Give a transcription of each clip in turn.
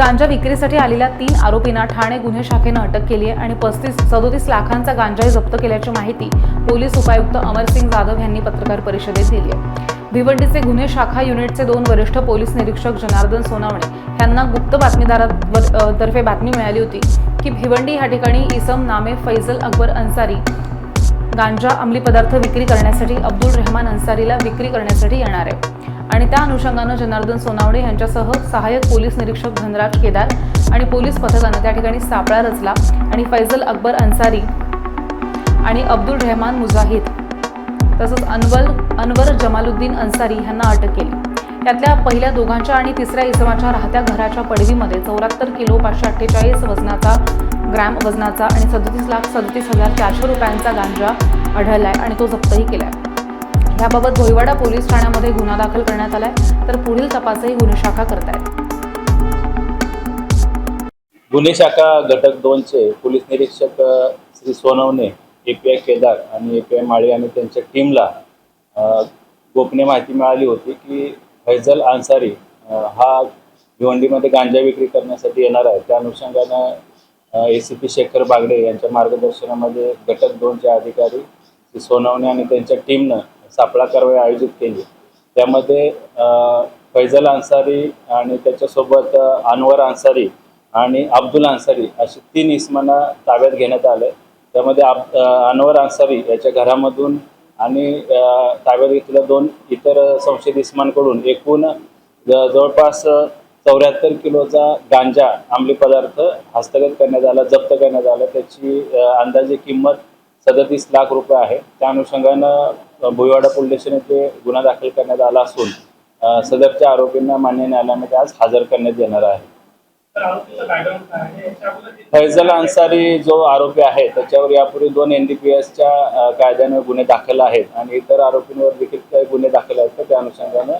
गांजा विक्रीसाठी आलेल्या तीन आरोपींना ठाणे गुन्हे शाखेनं अटक केली आहे आणि पस्तीस सदोतीस लाखांचा गांजाही जप्त केल्याची माहिती पोलीस उपायुक्त अमरसिंग जाधव यांनी पत्रकार परिषदेत दिली आहे. भिवंडीचे गुन्हे शाखा युनिटचे दोन वरिष्ठ पोलीस निरीक्षक जनार्दन सोनावणे यांना गुप्त बातमीदारातर्फे बातमी मिळाली होती की भिवंडी या ठिकाणी इसम नामे फैजल अकबर अन्सारी गांजा अंमली पदार्थ विक्री करण्यासाठी अब्दुल रेहमान अन्सारीला विक्री करण्यासाठी येणार आहे. आणि त्या अनुषंगानं जनार्दन सोनावणे यांच्यासह सहाय्यक पोलीस निरीक्षक धनराज केदार आणि पोलीस पथकानं त्या ठिकाणी सापळा रचला आणि फैजल अकबर अन्सारी आणि अब्दुल रेहमान मुजाहिद तसंच अनवर अनवर जमालुद्दीन अन्सारी यांना अटक केली. त्यातल्या पहिल्या दोघांच्या आणि तिसऱ्या इसमाच्या राहत्या घराच्या पडवीमध्ये चौऱ्याहत्तर किलो पाचशे अठ्ठेचाळीस वजनाचा ग्रॅम वजनाचा आणि सदतीस लाख सदतीस हजार चारशे रुपयांचा गांजा आढळलाय आणि तो जप्तही केलाय. याबाबत भोईवाडा पोलीस ठाण्यामध्ये गुन्हा दाखल करण्यात आलाय. तर पुढील तपासही गुन्हे शाखा करतायत. गुन्हे शाखा घटक दोनचे पोलीस निरीक्षक श्री सोनवणे एपीआय केदार आणि एपीआय माळी आणि त्यांच्या टीमला गोपनीय माहिती मिळाली होती की फैजल अन्सारी हा भिवंडीमध्ये गांजा विक्री करण्यासाठी येणार आहे. त्या अनुषंगानं A C P Shekhar Bagade यांच्या मार्गदर्शनामध्ये घटक दोनचे अधिकारी सोनवणे आणि त्यांच्या टीमनं सापळा कारवाई आयोजित केली. त्यामध्ये फैजल अन्सारी आणि त्याच्यासोबत अनवर अन्सारी आणि अब्दुल अन्सारी असे तीन इसमांना ताब्यात घेण्यात आले. त्यामध्ये अब अनवर अन्सारी याच्या घरामधून आणि ताब्यात घेतलेल्या दोन इतर संशयित इसमांकडून एकूण ज- जवळपास चौऱ्याहत्तर किलोचा गांजा अंमली पदार्थ हस्तगत करण्यात आला जप्त करण्यात आला. त्याची अंदाजे किंमत सदतीस लाख रुपये आहे. त्या अनुषंगानं भुईवाडा पोलीस स्टेशन येथे गुन्हा दाखल करण्यात आला असून सदरच्या आरोपींना मान्य न्यायालयामध्ये आज हजर करण्यात येणार आहे. फैजल अन्सारी जो आरोपी आहे त्याच्यावर यापूर्वी दोन एन डी पी एसच्या कायद्याने गुन्हे दाखल आहेत आणि इतर आरोपींवर देखील काही गुन्हे दाखल आहेत तर त्या अनुषंगानं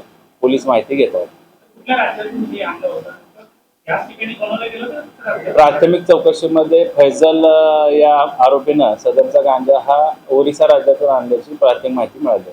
पोलीस माहिती घेत आहेत. प्राथमिक चौकशीमध्ये फैजल या आरोपीनं सदरचा गांजा हा ओरिसा राज्यातून आणल्याची प्राथमिक माहिती मिळाली.